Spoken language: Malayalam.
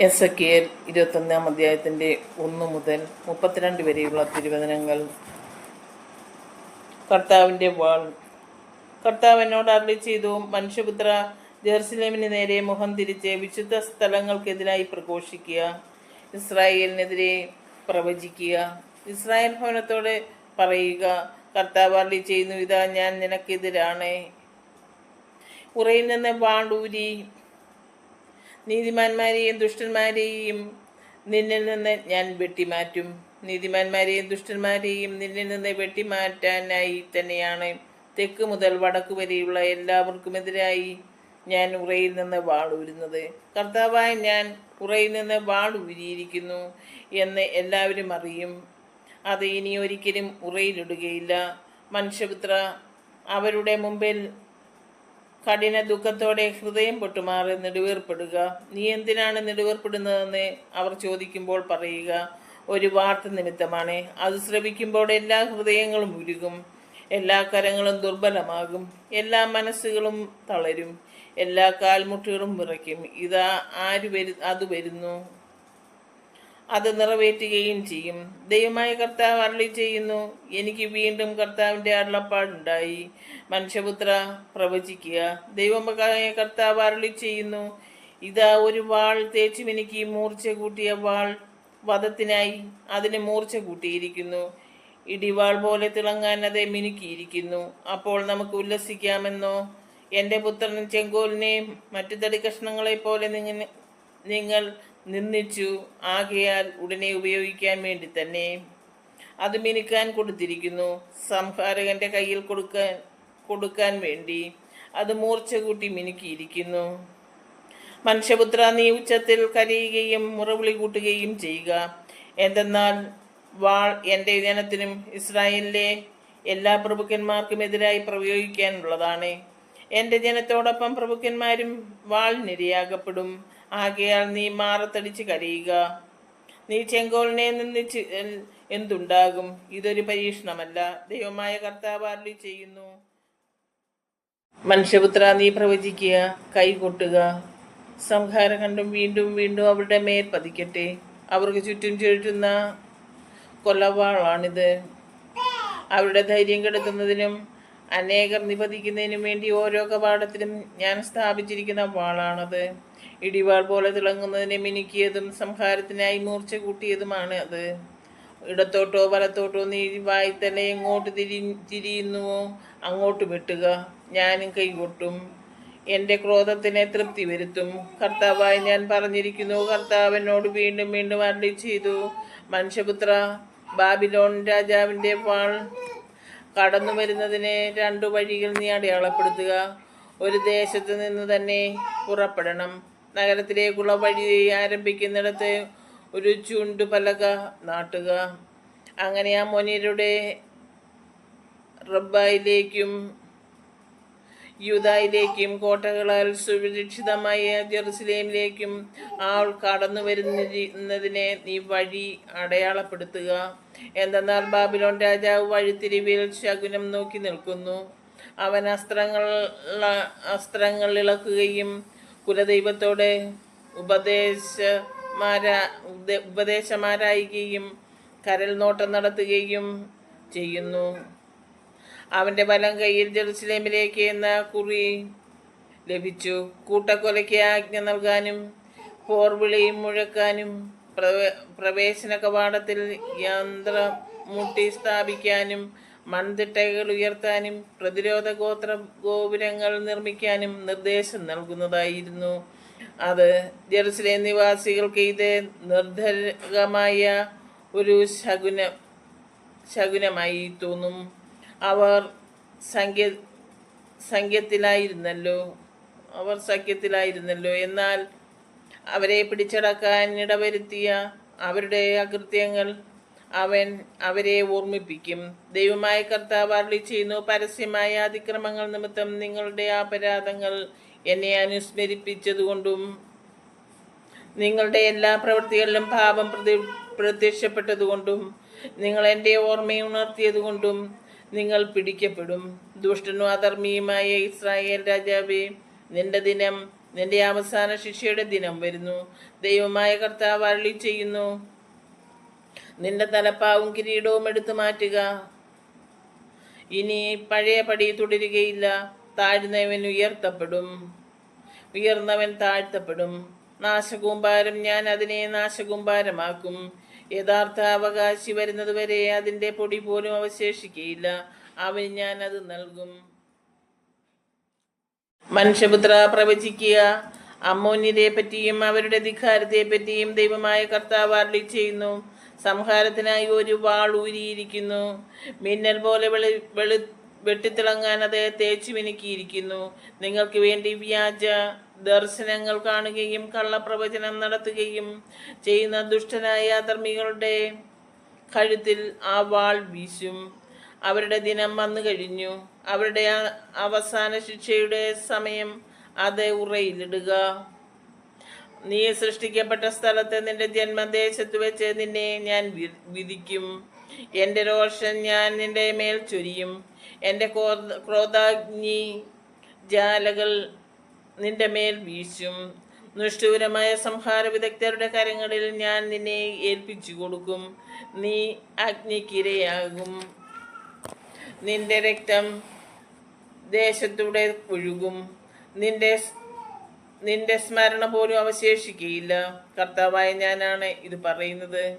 എസ് എ കെ എൽ ഇരുപത്തൊന്നാം അധ്യായത്തിന്റെ ഒന്ന് മുതൽ മുപ്പത്തിരണ്ട് വരെയുള്ള തിരുവചനങ്ങൾ. കർത്താവിന്റെ വാൾ. കർത്താവ് എന്നോട് അരളി ചെയ്തു മനുഷ്യപുത്ര ജെറുസലേമിന് നേരെ മുഖം തിരിച്ച് വിശുദ്ധ സ്ഥലങ്ങൾക്കെതിരായി പ്രഘോഷിക്കുക. ഇസ്രായേലിനെതിരെ പ്രവചിക്കുക. ഇസ്രായേൽ ഭവനത്തോട് പറയുക കർത്താവ് അരളി ചെയ്യുന്നു ഇതാ ഞാൻ നിനക്കെതിരാണ്. ഉറയിൽ നിന്ന് വാണ്ടൂരി നീതിമാന്മാരെയും ദുഷ്ടന്മാരെയും നിന്നിൽ നിന്ന് ഞാൻ വെട്ടിമാറ്റും. നീതിമാന്മാരെയും ദുഷ്ടന്മാരെയും നിന്നിൽ നിന്ന് വെട്ടിമാറ്റാനായി തന്നെയാണ് തെക്ക് മുതൽ വടക്ക് വരെയുള്ള എല്ലാവർക്കും എല്ലാവർക്കുമെതിരായി ഞാൻ ഉറയിൽ നിന്ന് വാളൂരുന്നത് കർത്താവായ ഞാൻ ഉറയിൽ നിന്ന് വാളൂരിയിരിക്കുന്നു എന്ന് എല്ലാവരും അറിയും. അത് ഇനി ഒരിക്കലും ഉറയിലിടുകയില്ല. മനുഷ്യപുത്ര അവരുടെ മുമ്പിൽ കഠിന ദുഃഖത്തോടെ ഹൃദയം പൊട്ടുമാറി നെടുവേർപ്പെടുക. നീ എന്തിനാണ് നെടുവേർപ്പെടുന്നതെന്ന് അവർ ചോദിക്കുമ്പോൾ പറയുക. ഒരു വാർത്ത നിമിത്തമാണ്. അത് ശ്രവിക്കുമ്പോൾ എല്ലാ ഹൃദയങ്ങളും ഉരുകും. എല്ലാ കരങ്ങളും ദുർബലമാകും. എല്ലാ മനസ്സുകളും തളരും. എല്ലാ കാൽമുട്ടുകളും വിറയ്ക്കും. ഇതാ ആര് വരു അത് വരുന്നു? അത് നിറവേറ്റുകയും ചെയ്യും. ദൈവമായ കർത്താവ് അരളി ചെയ്യുന്നു എനിക്ക് വീണ്ടും കർത്താവിന്റെ അരുളപ്പാടുണ്ടായി. മനുഷ്യപുത്ര പ്രവചിക്കുക. ദൈവമായ കർത്താവ് അരളി ചെയ്യുന്നു ഇതാ ഒരു വാൾ തേച്ചു എനിക്ക് മൂർച്ച കൂട്ടിയ വാൾ വധത്തിനായി അതിന് മൂർച്ച കൂട്ടിയിരിക്കുന്നു. ഇടിവാൾ പോലെ തിളങ്ങാൻ അത് മിനുക്കിയിരിക്കുന്നു. അപ്പോൾ നമുക്ക് ഉല്ലസിക്കാമെന്നോ? എന്റെ പുത്രൻ ചെങ്കോലിനെയും മറ്റു തടി കഷ്ണങ്ങളെ പോലെ നിങ്ങൾ നിങ്ങൾ നിന്ദിച്ചു. ആകയാൽ ഉടനെ ഉപയോഗിക്കാൻ വേണ്ടി തന്നെ. അത് മിനുക്കാൻ കൊടുത്തിരിക്കുന്നു. സംഹാരകന്റെ കയ്യിൽ കൊടുക്കാൻ കൊടുക്കാൻ വേണ്ടി. അത് മൂർച്ച കൂട്ടി മിനുക്കിയിരിക്കുന്നു. മനുഷ്യപുത്ര നീ ഉച്ചത്തിൽ കരയുകയും മുറവിളി കൂട്ടുകയും ചെയ്യുക. എന്തെന്നാൽ വാൾ എന്റെ ജനത്തിനും ഇസ്രായേലിലെ എല്ലാ പ്രഭുക്കന്മാർക്കും എതിരായി പ്രയോഗിക്കാനുള്ളതാണ്. എന്റെ ജനത്തോടൊപ്പം പ്രഭുക്കന്മാരും വാളിനിരയാകപ്പെടും. ആകയാൽ നീ മാറത്തടിച്ച് കരയുക. നീ ചെങ്കോലിനെ നിന്ന് എന്തുണ്ടാകും? ഇതൊരു പരീക്ഷണമല്ല. ദൈവമായ കർത്താവ് ചെയ്യുന്നു. മനുഷ്യപുത്ര നീ പ്രവചിക്കുക. കൈകൊട്ടുക. കണ്ടും വീണ്ടും വീണ്ടും അവരുടെ മേൽ പതിക്കട്ടെ. അവർക്ക് ചുറ്റും ചുഴറ്റുന്ന കൊലവാളാണിത്. അവരുടെ ധൈര്യം കെടുത്തുന്നതിനും അനേകർ നിവധിക്കുന്നതിന് വേണ്ടി ഓരോ കവാടത്തിലും ഞാൻ സ്ഥാപിച്ചിരിക്കുന്ന വാളാണത്. ഇടിവാൾ പോലെ തിളങ്ങുന്നതിനെ മിനുക്കിയതും സംഹാരത്തിനായി മൂർച്ച കൂട്ടിയതുമാണ് അത്. ഇടത്തോട്ടോ വലത്തോട്ടോ നീ വായി തന്നെ എങ്ങോട്ട് തിരി തിരിയുന്നുവോ അങ്ങോട്ട് വെട്ടുക. ഞാനും കൈകൊട്ടും. എന്റെ ക്രോധത്തിനെ തൃപ്തി വരുത്തും. കർത്താവായി ഞാൻ പറഞ്ഞിരിക്കുന്നു കർത്താവിനോട് വീണ്ടും വീണ്ടും അരളി ചെയ്തു. മനുഷ്യപുത്ര ബാബിലോൺ രാജാവിന്റെ വാൾ കടന്നു വരുന്നതിന് രണ്ടു വഴികൾ നീ അടയാളപ്പെടുത്തുക. ഒരു ദേശത്ത് നിന്ന് തന്നെ പുറപ്പെടണം. നഗരത്തിലേക്കുള്ള വഴി ആരംഭിക്കുന്നിടത്ത് ഒരു ചുണ്ടു പലക നാട്ടുക. അങ്ങനെ ആ മൊനിയരുടെ റബ്ബായിലേക്കും യൂതായിലേക്കും കോട്ടകളാൽ സുരക്ഷിതമായ ജെറുസലേമിലേക്കും ആൾ കടന്നു വരുന്നതിനെ നീ വഴി അടയാളപ്പെടുത്തുക. എന്തെന്നാൽ ബാബിലോൺ രാജാവ് വഴിത്തിരിവിൽ ശകുനം നോക്കി നിൽക്കുന്നു. അവൻ അസ്ത്രങ്ങൾ അസ്ത്രങ്ങൾ ഇളക്കുകയും കുലദൈവത്തോടെ ഉപദേശമാരാ ഉപദേശമാരായിക്കുകയും കരൽ നോട്ടം നടത്തുകയും ചെയ്യുന്നു. അവന്റെ വലം കയ്യിൽ ജെറുസലേമിലേക്ക് എന്ന കുറി ലഭിച്ചു. കൂട്ടക്കൊലയ്ക്ക് ആജ്ഞ നൽകാനും പോർവിളിയും മുഴക്കാനും പ്രവേ പ്രവേശന കവാടത്തിൽ യന്ത്ര മുട്ടി സ്ഥാപിക്കാനും മൺതിട്ടകൾ ഉയർത്താനും പ്രതിരോധ ഗോത്ര ഗോപുരങ്ങൾ നിർമ്മിക്കാനും നിർദ്ദേശം നൽകുന്നതായിരുന്നു. അത് ജെറുസലേം നിവാസികൾക്ക് ഇത് നിർദ്ധകമായ ഒരു ശകുന ശകുനമായി തോന്നും. അവർ സംഖ്യ സംഖ്യത്തിലായിരുന്നല്ലോ. അവർ സഖ്യത്തിലായിരുന്നല്ലോ. എന്നാൽ അവരെ പിടിച്ചടക്കാൻ ഇടവരുത്തിയ അവരുടെ അകൃത്യങ്ങൾ അവൻ അവരെ ഓർമ്മിപ്പിക്കും. ദൈവമായ കർത്താവ് അരളി ചെയ്യുന്നു പരസ്യമായ അതിക്രമങ്ങൾ നിമിത്തം നിങ്ങളുടെ അപരാധങ്ങൾ എന്നെ അനുസ്മരിപ്പിച്ചതുകൊണ്ടും നിങ്ങളുടെ എല്ലാ പ്രവൃത്തികളിലും പാപം പ്രതി പ്രത്യക്ഷപ്പെട്ടതുകൊണ്ടും നിങ്ങൾ എന്റെ ഓർമ്മയുണർത്തിയതുകൊണ്ടും നിങ്ങൾ പിടിക്കപ്പെടും. ദുഷ്ടനും അധർമ്മിയുമായ ഇസ്രായേൽ രാജാവേ നിന്റെ ദിനം നിന്റെ അവസാന ശിക്ഷയുടെ ദിനം വരുന്നു. ദൈവമായ കർത്താവ് അരളി ചെയ്യുന്നു. നിന്റെ തലപ്പാവും കിരീടവും എടുത്തു മാറ്റുക. ഇനി പഴയ പടി തുടരുകയില്ല. താഴ്ന്നവൻ ഉയർത്തപ്പെടും. ഉയർന്നവൻ താഴ്ത്തപ്പെടും. നാശകൂമ്പാരം ഞാൻ അതിനെ നാശകൂമ്പാരമാക്കും. യഥാർത്ഥ അവകാശി വരുന്നതുവരെ അതിന്റെ പൊടി പോലും അവശേഷിക്കുകയില്ല അവന് ഞാൻ അത് നൽകും. മനുഷ്യപുത്ര പ്രവചിക്കുക. അമ്മോന്യരെ പറ്റിയും അവരുടെ ധിഖാരത്തെ പറ്റിയും ദൈവമായ കർത്താവ് അരുളി ചെയ്യുന്നു. സംഹാരത്തിനായി ഒരു വാൾ ഊരിയിരിക്കുന്നു. മിന്നൽ പോലെ വെളു വെളു വെട്ടിത്തിളങ്ങാൻ അദ്ദേഹം തേച്ചു മിനുക്കിയിരിക്കുന്നു നിങ്ങൾക്ക് വേണ്ടി വ്യാജ ദർശനങ്ങൾ കാണുകയും കള്ളപ്രവചനം നടത്തുകയും ചെയ്യുന്ന ദുഷ്ടനായ അധർമ്മികളുടെ കഴുത്തിൽ ആ വാൾ വീശും. അവരുടെ ദിനം വന്നു കഴിഞ്ഞു. അവരുടെ അവസാന ശിക്ഷയുടെ സമയം അത് ഉറയിലിടുക. നീ സൃഷ്ടിക്കപ്പെട്ട സ്ഥലത്ത് നിന്റെ ജന്മദേശത്ത് വെച്ച് നിന്നെ ഞാൻ വിധിക്കും. എന്റെ രോഷം ഞാൻ നിന്റെ മേൽ ചൊരിയും. എന്റെ ക്രോധ- ക്രോധാഗ്നി ജാലകൾ നിന്റെ മേൽ വീശും. നിഷ്ഠൂരമായ സംഹാര വിദഗ്ധരുടെ കരങ്ങളിൽ ഞാൻ നിന്നെ ഏൽപ്പിച്ചു കൊടുക്കും. നീ അഗ്നിക്കിരയാകും. നിന്റെ രക്തം ദേശത്തൂടെ ഒഴുകും. നിന്റെ നിന്റെ സ്മരണ പോലും അവശേഷിക്കുകയില്ല കർത്താവായ ഞാനാണ് ഇത് പറയുന്നത്.